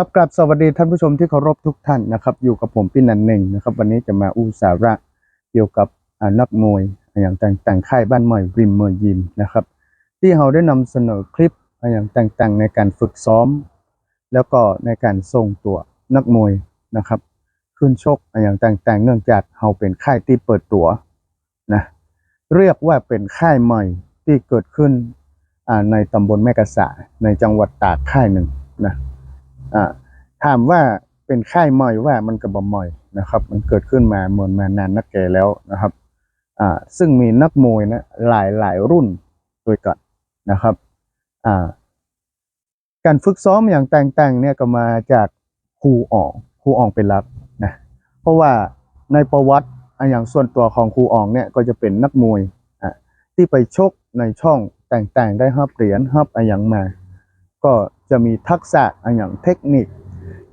ครับกลับสวัสดีท่านผู้ชมที่เคารพทุกท่านนะครับ อยู่กับผมพี่นันเน่งนะครับ วันนี้จะมาอู้สาระเกี่ยวกับนักมวยอย่างต่างๆค่ายบ้านใหม่ริมเมอร์ยิมนะครับ ที่เราได้นำเสนอคลิปอย่างต่างๆ ในการฝึกซ้อม แล้วก็ในการส่งตัวนักมวยนะครับขึ้นชกอย่างต่างๆ เนื่องจากเราเป็นค่ายที่เปิดตัวนะเรียกว่าเป็นค่ายใหม่ที่เกิดขึ้นในตำบลแม่กะสาในจังหวัดตากค่ายหนึ่งนะ อ่าถามว่าเป็นค่ายใหม่ว่ามันก็บ่ใหม่นะครับ มันเกิดขึ้นมาเมือนมานานนักแก่แล้วนะครับอ่าซึ่งมีนักมวยนะหลายหลายรุ่นโดวยกันนะครับอ่าการฝึกซ้อมอย่างต่างๆเนี่ยก็มาจากครูอ่องครูอ่องเป็นหลักนะเพราะว่าในประวัติอย่างส่วนตัวของครูอ่องเนี่ยก็จะเป็นนักมวยอะที่ไปชกในช่องต่างๆ ได้ฮับเหรียญฮับอะไรอย่างมา ก็ จะมีทักษะออย่างเทคนิค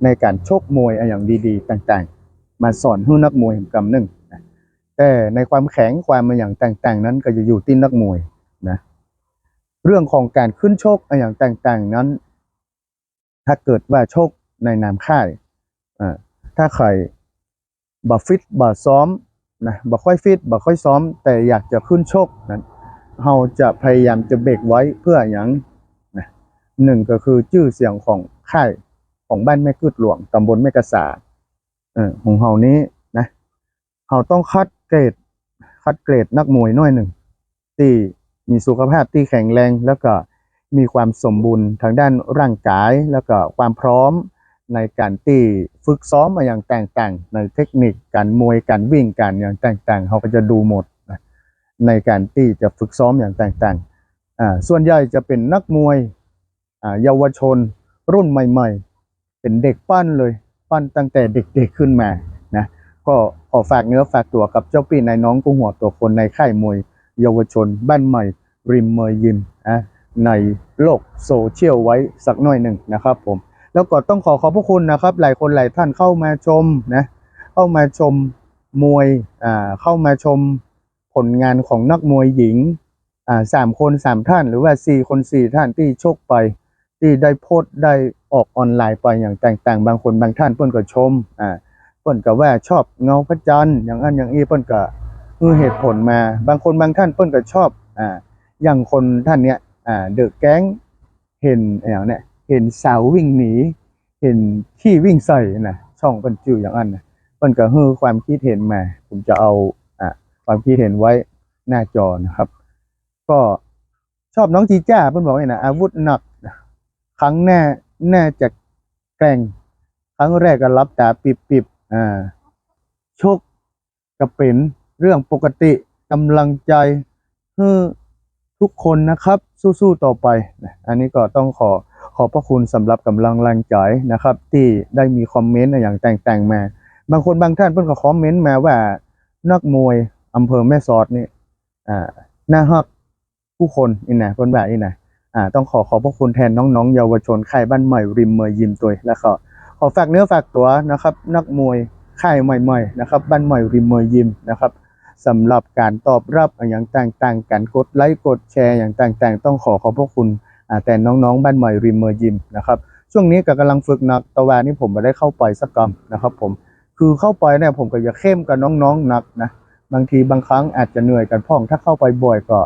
ในการชกมวยออย่างดีๆ ต่างๆ มาสอนให้นักมวยกำหนึ่งแต่ในความแข็งความอะไรอย่างต่างๆ นั้นก็จะอยู่ที่นักมวยนะเรื่องของการขึ้นชกออย่างต่างๆนั้น ถ้าเกิดว่าโชคในนามค่ายถ้าใครบ่ฟิตบ่ซ้อมนะบ่ค่อยฟิตบ่ค่อยซ้อม แต่อยากจะขึ้นโชคนั้นเราจะพยายามจะเบรกไว้เพื่ออย่าง หนึ่งก็คือชื่อเสียงของค่ายของบ้านแม่กึดหลวงตำบลแม่กะสาเออของเฮานี้นะเราต้องคัดเกรดคัดเกรดนักมวยน้อยหนึ่งที่มีสุขภาพที่แข็งแรงแล้วก็มีความสมบูรณ์ทางด้านร่างกายแล้วก็ความพร้อมในการที่ฝึกซ้อมมาอย่างต่างๆ ในเทคนิคการมวยการวิ่งการอย่างต่างๆเขาก็จะดูหมดในการที่จะฝึกซ้อมอย่างต่างๆอ่าส่วนใหญ่จะเป็นนักมวย เยาวชนรุ่นใหม่ ๆ เป็นเด็กปั้นเลย ปั้นตั้งแต่เด็กๆขึ้นมานะก็ขอฝากเนื้อฝากตัวกับเจ้าปีนายน้องกุ้งหัวตัวคนในค่ายมวย เยาวชน บ้านใหม่ ริมเมยยิมอะในโลกโซเชียลไว้สักหน่อยหนึ่งนะครับผมแล้วก็ต้องขอขอบพระคุณนะครับ หลายคนหลายท่านเข้ามาชมนะเข้ามาชมมวยอ่าเข้ามาชมผลงานของนักมวยหญิงอ่าสามคนสามท่าน หรือว่าสี่คนสี่ท่านที่โชคไป ที่ได้โพสต์ได้ออกออนไลน์ไปอย่างต่างๆ บางคนบางท่านเพิ่นก็ชมอ่าเพิ่นก็ว่าชอบเงาพระจันทร์อย่างนั้นอย่างนี้เพิ่นก็คือเหตุผลมา บางคนบางท่านเพิ่นก็ชอบอ่าอย่างคนท่านเนี้ยอ่าเดอะแก๊งเห็นอย่างเนี้ยเห็นสาววิ่งหนี เห็นขี้วิ่งใส่นะช่องเพิ่นจื่ออย่างนั้นนะเพิ่นก็ฮือความคิดเห็นมา ผมจะเอาอ่าความคิดเห็นไว้หน้าจอนะครับ ก็ชอบน้องจีจ้าเพิ่นบอกว่านะอาวุธหนัก ครั้งแน่แน่จะแกร่งครั้งแรกก็รับตาปิบปิบๆอ่าโชคก็เป็นเรื่องปกติกำลังใจให้ทุกคนนะครับสู้ๆต่อไป อันนี้ก็ต้องขอขอบพระคุณสำหรับกำลังแรงใจนะครับ ที่ได้มีคอมเมนต์อย่างแต่งๆมา บางคนบางท่านเพิ่นก็คอมเมนต์มาว่านักมวยอำเภอแม่สอดนี่อ่าน่าฮักผู้คนนี่นะเพิ่นว่านี่นะอ่า ต้องขอขอบพระคุณแทนน้องๆ เยาวชนค่ายบ้านใหม่ริมเมยยิมตัวแล้วก็ขอฝากเนื้อฝากตัวนะครับ นักมวยค่ายใหม่ๆนะครับบ้านใหม่ริมเมยยิมนะครับสำหรับการตอบรับอย่างต่างๆการกดไลค์กดแชร์อย่างต่างๆ ต้องขอขอบพระคุณแต่น้องๆ บ้านใหม่ริมเมยยิมนะครับช่วงนี้ก็กำลังฝึกหนักตะวันนี่ผมไม่ได้เข้าไปสักกรรมนะครับ ผมคือเข้าไปเนี่ยผมก็จะเข้มกับน้องๆหนักนะบางทีบางครั้งอาจจะเหนื่อยกันพ่องถ้าเข้าไปบ่อยก็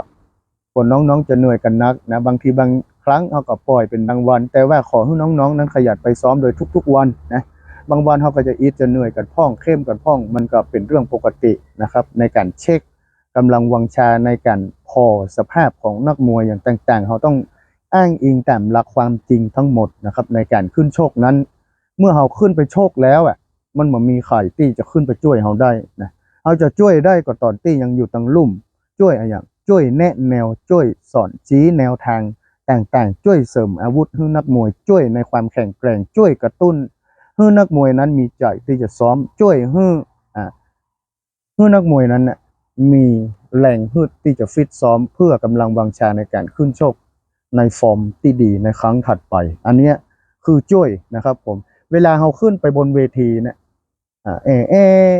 คนน้องๆจะเหนื่อยกันนักนะบางทีบางครั้งเขาก็ปล่อยเป็นบางวัน แต่ว่าขอให้น้องๆ นั้นขยันไปซ้อมโดยทุก ๆ วันนะบางวันเขาก็จะอีทจะเหนื่อยกันพ่องเข้มกันพ่อง มันก็เป็นเรื่องปกตินะครับ ในการเช็คกำลังวังชาในการพอสภาพของนักมวยอย่างต่างๆ เขาต้องอ้างอิงตามหลักความจริงทั้งหมดนะครับ ในการขึ้นโชคนั้น เมื่อเขาขึ้นไปโชคแล้วอะมันมือนมีไข่ที่จะขึ้นไปช่วยเขาได้นะเขาจะช่วยได้ก็ตอนที่ยังอยู่ตังลุ่มช่วยอะไรอย่าง ช่วยแนะแนวช่วยสอนชี้แนวทางต่างๆ ช่วยเสริมอาวุธให้นักมวยช่วยในความแข็งแกร่งช่วยกระตุ้นให้นักมวยนั้นมีใจที่จะซ้อมช่วยให้อ่าให้นักมวยนั้นน่ะมีแรงฮึดที่จะฟิตซ้อมเพื่อกำลังวังชาในการขึ้นชกในฟอร์มที่ดีในครั้งถัดไป อันนี้คือช่วยนะครับผมเวลาเขาขึ้นไปบนเวทีเนี่ยอ่าแอแอ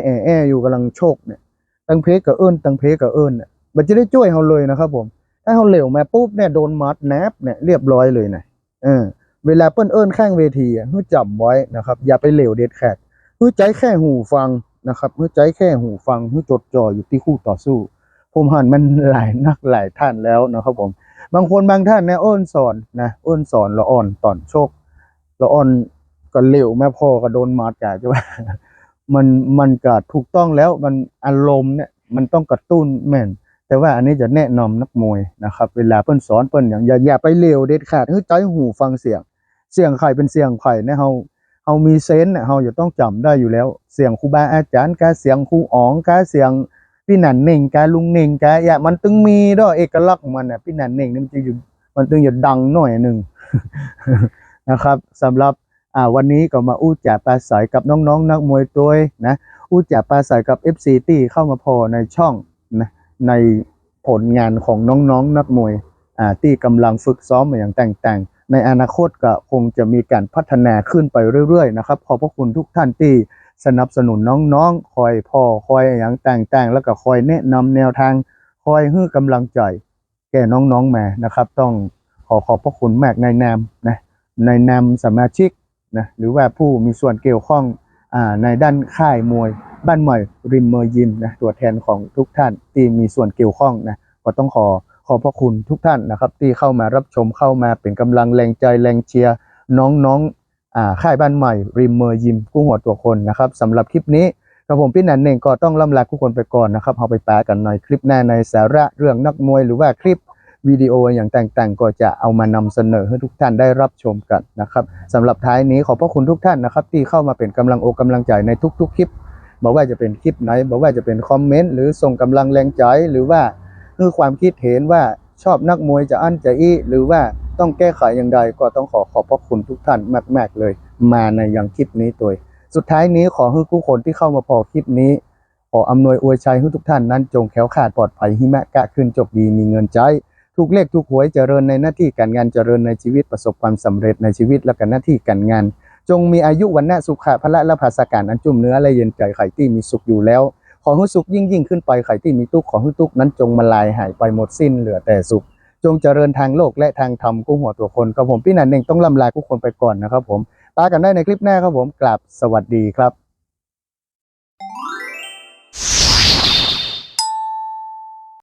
แอแออยู่กำลังโชคเนี่ยตั้งเพกกับเอิญตั้งเพกกับเอิญเนี่ย มันจะได้ช่วยเขาเลยนะครับผม ถ้าเขาเหลวมาปุ๊บเนี่ยโดนมัดแนบเนี่ยเรียบร้อยเลยนะเออเวลาเปิ้นเอิ้นข้งเวทีอะให้จำไว้นะครับ อย่าไปเหลวเด็ดขาดให้ใจแค่หูฟังนะครับให้ใจแค่หูฟังให้จดจ่ออยู่ที่คู่ต่อสู้ ผมหันมันหลายนักหลายท่านแล้วนะครับผม บางคนบางท่านเนี่ยอ้นสอนนะอ้นสอนละอ่อนตอนโชคละอ่อนก็เร็วแม่พ่อก็โดนมาดกาใช่ไหมมันมันก็ถูกต้องแล้วมันอารมณ์เนี่ยมันต้องกระตุ้นแม่น แต่ว่าอันนี้จะแนะนำนักมวยนะครับ เวลาเปิ้นสอนเปิ้นอย่างอย่าอย่าไปเร็วเด็ดขาดเฮ้ยใจหูฟังเสียง เสียงใครเป็นเสียงใครนี่ยเฮาเฮามีเซนส์เนี่ยเฮาจะต้องจำได้อยู่แล้ว เสียงครูบาอาจารย์กาเสียงครูอ๋องกาเสียงพี่หนันเน่งกาลุงเน่งกาอย่ามันตึงมีด้วยเอกลักษณ์ของมันน่ะพี่หนันเน่งนี่มันจะอยู่มันตึงจะดังหน่อยหนึ่งนะครับสำหรับอ่าวันนี้ก็มาอู้จ่าปลาใสกับน้องๆนักมวยตัวนะอู้จ่าปลาใสกับ FC ที่เข้ามาพอในช่อง ในผลงานของน้องๆนักมวยที่กำลังฝึกซ้อมอย่างแต่งๆ ในอนาคตก็คงจะมีการพัฒนาขึ้นไปเรื่อยๆนะครับขอบพระคุณทุกท่านที่สนับสนุนน้องๆ คอยพ่อคอยอย่างแต่งๆ แล้วก็คอยแนะนำแนวทางคอยให้กำลังใจแก่น้องๆมานะครับ ต้องขอขอบพระคุณมากในนามนะในนามสมาชิกนะหรือว่าผู้มีส่วนเกี่ยวข้องอในด้านค่ายมวย บ้านใหม่ริมเมอร์ยิมนะตัวแทนของทุกท่านที่มีส่วนเกี่ยวข้องนะก็ต้องขอขอบพระคุณทุกท่านนะครับที่เข้ามารับชมเข้ามาเป็นกำลังแรงใจแรงเชียร์น้องๆอ่าค่ายบ้านใหม่ริมเมอร์ยิมกู้หัวตัวคนนะครับสำหรับคลิปนี้กับผมพี่นันเองก็ต้องล่ำลาทุกคนไปก่อนนะครับเอาไปปากันในคลิปหน้าในสาระเรื่องนักมวยหรือว่าคลิปวิดีโออย่างต่างๆ ก็จะเอามานำเสนอให้ทุกท่านได้รับชมกันนะครับสำหรับท้ายนี้ขอบพระคุณทุกท่านนะครับที่เข้ามาเป็นกำลังอกกำลังใจในทุก ๆ คลิป บอกว่าจะเป็นคลิปไหนบอกว่าจะเป็นคอมเมนต์หรือส่งกำลังแรงใจหรือว่าคือความคิดเห็นว่าชอบนักมวยจะอั้นจะอี้หรือว่าต้องแก้ไขอย่างใดก็ต้องขอขอบพระคุณทุกท่านมาก ๆ เลย มาในอย่างคลิปนี้ตัวสุดท้ายนี้ขอให้ทุกคนที่เข้ามาพอคลิปนี้ขออำนวยอวยชัยให้ทุกท่านนั้นจงแขล้วขาดปลอดภัยหิมะกะขึ้นจบดีมีเงินใจถูกเลขถูกหวยเจริญในหน้าที่การงานเจริญในชีวิตประสบความสำเร็จในชีวิตและกันหน้าที่การงาน จงมีอายุวันณะสุขะพละและภาสการอันจุ่มเนื้อและเย็นใจไข่ที่มีสุขอยู่แล้ว ขอให้สุขยิ่งยิ่งขึ้นไปไข่ที่มีทุกข์ขอให้ทุกข์นั้นจงมาลายหายไปหมดสิ้นเหลือแต่สุข จงเจริญทางโลกและทางธรรมกู้หัวตัวคนครับผมพี่นันเองต้องลำลาทุกคนไปก่อนนะครับผมตากันได้ในคลิปหน้าครับผมกลับสวัสดีครับ